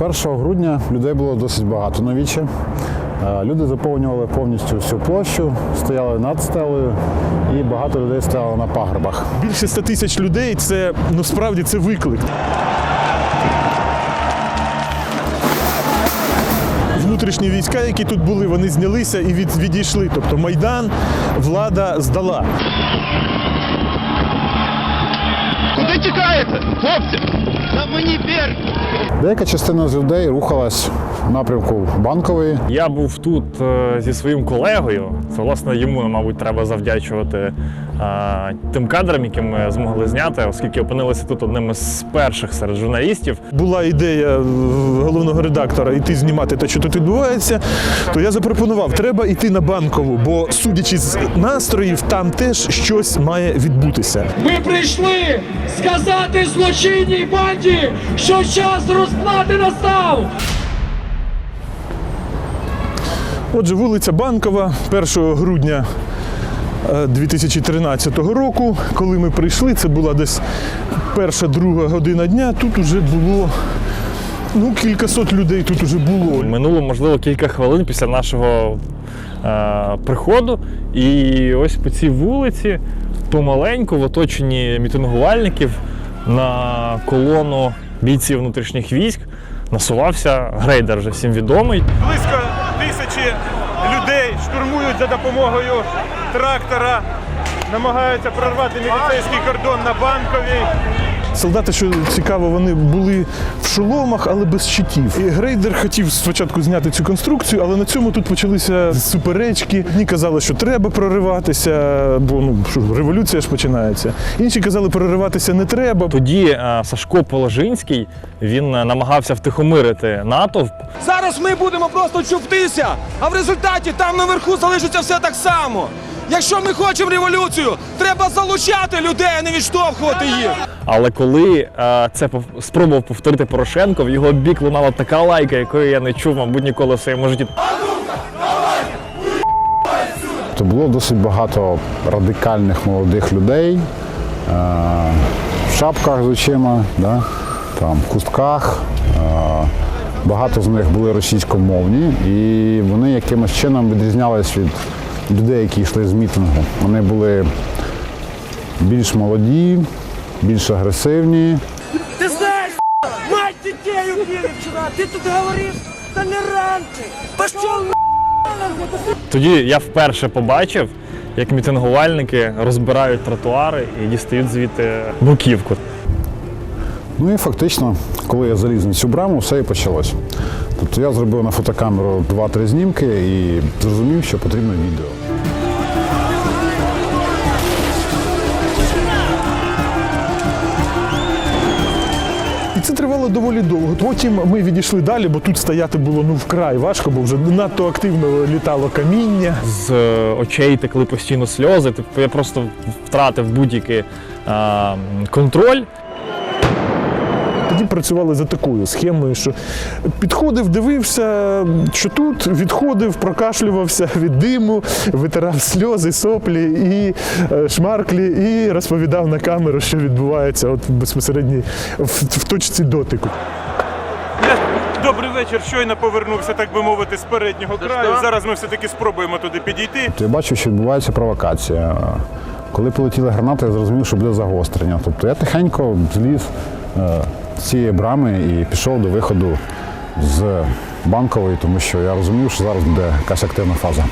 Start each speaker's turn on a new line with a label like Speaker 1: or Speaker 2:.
Speaker 1: 1 грудня людей було досить багато на вічі. Е, Люди заповнювали повністю всю площу, стояли над стелею і багато людей стояло на пагорбах.
Speaker 2: Більше 100 тисяч людей це ну справді це виклик. Внутрішні війська, які тут були, вони знялися і від, відійшли. Тобто Майдан влада здала.
Speaker 3: Куди тікаєте, хлопці? Мені!
Speaker 1: Деяка частина з людей рухалась в напрямку банкової.
Speaker 4: Я був тут е, зі своїм колегою. Це власне йому, мабуть, треба завдячувати е, тим кадрам, які ми змогли зняти, оскільки опинилися тут одним із перших серед журналістів.
Speaker 2: Була ідея е, головного редактора йти знімати те, що тут відбувається. То я запропонував, треба йти на банкову, бо судячи з настроїв, там теж щось має відбутися.
Speaker 5: Ми прийшли сказати злочинній банді, що час розплати настав.
Speaker 2: Отже, вулиця Банкова 1 грудня е, 2013 року. Коли ми прийшли, це була десь перша друга година дня. Тут уже було ну, кількасот людей тут уже було.
Speaker 4: Минуло, можливо, кілька хвилин після нашого е, приходу. І ось по цій вулиці, помаленьку, в оточенні мітингувальників на колону бійців внутрішніх військ насувався грейдер, вже всім відомий.
Speaker 2: Близько тисячі людей штурмують за допомогою трактора, намагаються прорвати міліцейський кордон на банковій. Солдати, що цікаво, вони були в шоломах, але без щитів. І грейдер хотів спочатку зняти цю конструкцію, але на цьому тут почалися суперечки. Одні казали, що треба прориватися, бо ну що ж, революція ж починається. Інші казали, прориватися не треба.
Speaker 4: Тоді е, Сашко Положинський він е, намагався втихомирити натовп.
Speaker 6: Зараз ми будемо просто чуптися, а в результаті там наверху залишиться все так само. Якщо ми хочемо революцію, треба залучати людей, а не відштовхувати їх.
Speaker 4: Але коли е, це спробував повторити Порошенко, в його бік лунала така лайка, якої я не чув, мабуть, ніколи в своєму житті.
Speaker 1: То було досить багато радикальних молодих людей е, в шапках з очима, да, там, в хустках. Е, Багато з них були російськомовні, і вони якимось чином відрізнялись від людей, які йшли з мітингу. Вони були більш молоді, більш агресивні.
Speaker 7: Ты знаешь, мать детей убили вчера, ты тут говоришь толерантный. Пошел
Speaker 4: Тоді я вперше побачив, як мітингувальники розбирають тротуари і дістають звідти буківку.
Speaker 1: Ну і фактично, коли я заліз на цю браму, все і почалось. Тобто я зробив на фотокамеру 2-3 знімки і зрозумів, що потрібно відео.
Speaker 2: І це тривало доволі довго. Потім ми відійшли далі, бо тут стояти було ну вкрай важко, бо вже надто активно літало каміння.
Speaker 4: З е, очей текли постійно сльози. Тобто я просто втратив будь-який е, контроль.
Speaker 2: Тоді працювали за такою схемою, що підходив, дивився, що тут, відходив, прокашлювався від диму, витирав сльози, соплі і е, шмарклі, і розповідав на камеру, що відбувається от безпосередньо в, в точці дотику.
Speaker 8: Добрий вечір. Щойно повернувся, так би мовити, з переднього краю. Зараз ми все-таки спробуємо туди підійти.
Speaker 1: Я бачив, що відбувається провокація. Коли полетіли гранати, я зрозумів, що буде загострення. Тобто я тихенько зліз е, цієї брами і пішов до виходу з банкової, тому що я розумів, що зараз буде якась активна фаза.